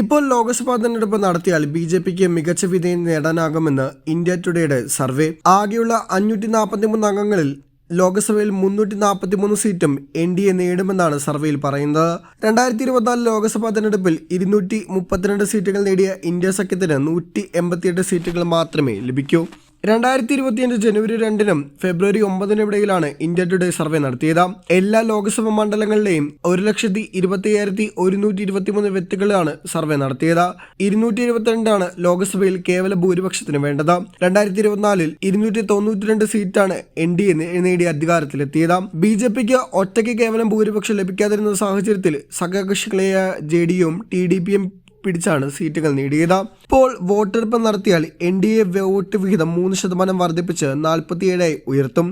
ഇപ്പോൾ ലോക്സഭാ തെരഞ്ഞെടുപ്പ് നടത്തിയാൽ ബി ജെ പിക്ക് മികച്ച വിജയം നേടാനാകുമെന്ന് ഇന്ത്യ ടുഡേയുടെ സർവേ. ആകെയുള്ള അഞ്ഞൂറ്റി നാൽപ്പത്തിമൂന്ന് അംഗങ്ങളിൽ ലോക്സഭയിൽ മുന്നൂറ്റി നാൽപ്പത്തിമൂന്ന് സീറ്റും എൻ ഡി എ നേടുമെന്നാണ് സർവേയിൽ പറയുന്നത്. രണ്ടായിരത്തി ഇരുപത്തിനാല് ലോക്സഭാ തെരഞ്ഞെടുപ്പിൽ ഇരുന്നൂറ്റി മുപ്പത്തിരണ്ട് സീറ്റുകൾ നേടിയ ഇന്ത്യ സഖ്യത്തിന് നൂറ്റി എൺപത്തിയെട്ട് സീറ്റുകൾ മാത്രമേ ലഭിക്കൂ. രണ്ടായിരത്തി ഇരുപത്തിയഞ്ച് ജനുവരി രണ്ടിനും ഫെബ്രുവരി ഒമ്പതിനും ഇടയിലാണ് ഇന്ത്യ ടുഡേ സർവേ നടത്തിയത്. എല്ലാ ലോക്സഭാ മണ്ഡലങ്ങളിലെയും ഒരു ലക്ഷത്തി ഇരുപത്തി അയ്യായിരത്തി ഒരുന്നൂറ്റി ഇരുപത്തിമൂന്ന് വ്യക്തികളാണ് സർവേ നടത്തിയത്. ഇരുന്നൂറ്റി എഴുപത്തിരണ്ടാണ് ലോക്സഭയിൽ കേവല ഭൂരിപക്ഷത്തിന് വേണ്ടത്. രണ്ടായിരത്തി ഇരുപത്തിനാലിൽ ഇരുന്നൂറ്റി തൊണ്ണൂറ്റിരണ്ട് സീറ്റാണ് എൻ ഡി എ നേടിയ അധികാരത്തിലെത്തിയത്. ബി ജെ പിക്ക് ഒറ്റയ്ക്ക് കേവലം ഭൂരിപക്ഷം ലഭിക്കാതിരുന്ന സാഹചര്യത്തിൽ സഖ്യകക്ഷികളായ ജെ ഡിയും ടി ഡി പിയും പിടിച്ചാണ് സീറ്റുകൾ നേടിയത്. ഇപ്പോൾ വോട്ടെടുപ്പ് നടത്തിയാൽ എൻ ഡി എ വോട്ട് വിഹിതം മൂന്ന് ശതമാനം വർദ്ധിപ്പിച്ച് നാൽപ്പത്തിയേഴായി ഉയർത്തും.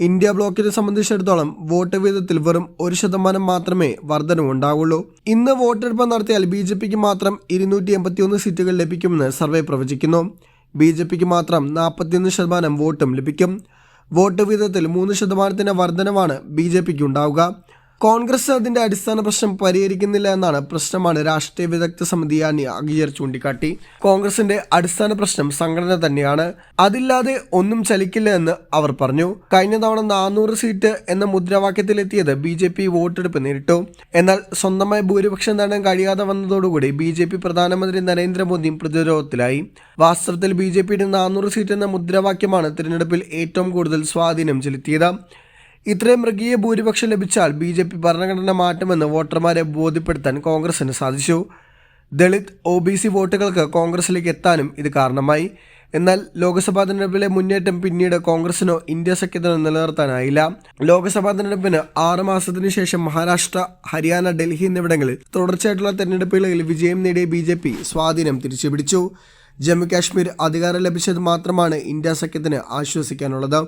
ഇന്ത്യ ബ്ലോക്കിനെ സംബന്ധിച്ചിടത്തോളം വോട്ട് വിഹിതത്തിൽ വെറും ഒരു ശതമാനം മാത്രമേ വർധനവുണ്ടാവുള്ളൂ ഇന്ന് വോട്ടെടുപ്പ് നടത്തിയാൽ ബി ജെ പിക്ക് മാത്രം ഇരുന്നൂറ്റി എൺപത്തിയൊന്ന് സീറ്റുകൾ ലഭിക്കുമെന്ന് സർവേ പ്രവചിക്കുന്നു. ബി ജെ പിക്ക് മാത്രം നാൽപ്പത്തിയൊന്ന് ശതമാനം വോട്ടും ലഭിക്കും. വോട്ട് വിഹിതത്തിൽ മൂന്ന് ശതമാനത്തിന്റെ വർധനവാണ് ബി ജെ പിക്ക് ഉണ്ടാവുക. കോൺഗ്രസ് അതിന്റെ അടിസ്ഥാന പ്രശ്നം പരിഹരിക്കുന്നില്ല എന്നാണ് പ്രശ്നമാണ് രാഷ്ട്രീയ വിദഗ്ധ സമിതി അംഗീകരിച്ചു ചൂണ്ടിക്കാട്ടി. കോൺഗ്രസിന്റെ അടിസ്ഥാന പ്രശ്നം സംഘടന തന്നെയാണ്. അതില്ലാതെ ഒന്നും ചലിക്കില്ല എന്ന് അവർ പറഞ്ഞു. കഴിഞ്ഞ തവണ നാനൂറ് സീറ്റ് എന്ന മുദ്രാവാക്യത്തിലെത്തിയത് ബി ജെ പി വോട്ടെടുപ്പ് നേരിട്ടു. എന്നാൽ സ്വന്തമായി ഭൂരിപക്ഷം നേടാൻ കഴിയാതെ വന്നതോടുകൂടി ബി ജെ പി പ്രധാനമന്ത്രി നരേന്ദ്രമോദിയും പ്രതിരോധത്തിലായി. വാസ്തവത്തിൽ ബി ജെ പിയുടെ നാനൂറ് സീറ്റ് എന്ന മുദ്രാവാക്യമാണ് തിരഞ്ഞെടുപ്പിൽ ഏറ്റവും കൂടുതൽ സ്വാധീനം ചെലുത്തിയത്. ഇത്രയും മൃഗീയ ഭൂരിപക്ഷം ലഭിച്ചാൽ ബി ജെ പി ഭരണഘടന മാറ്റുമെന്ന് വോട്ടർമാരെ ബോധ്യപ്പെടുത്താൻ കോൺഗ്രസിന് സാധിച്ചു. ദളിത് ഒ ബി സി വോട്ടുകൾക്ക് കോൺഗ്രസിലേക്ക് എത്താനും ഇത് കാരണമായി. എന്നാൽ ലോക്സഭാ തെരഞ്ഞെടുപ്പിലെ മുന്നേറ്റം പിന്നീട് കോൺഗ്രസിനോ ഇന്ത്യ സഖ്യത്തിനോ നിലനിർത്താനായില്ല. ലോക്സഭാ തെരഞ്ഞെടുപ്പിന് ആറ് മാസത്തിനു ശേഷം മഹാരാഷ്ട്ര ഹരിയാന ഡൽഹി എന്നിവിടങ്ങളിൽ തുടർച്ചയായിട്ടുള്ള തെരഞ്ഞെടുപ്പുകളിൽ വിജയം നേടിയ ബി ജെ പി സ്വാധീനം തിരിച്ചുപിടിച്ചു. ജമ്മു കാശ്മീർ അധികാരം ലഭിച്ചത് മാത്രമാണ് ഇന്ത്യ സഖ്യത്തിന് ആശ്വസിക്കാനുള്ളത്.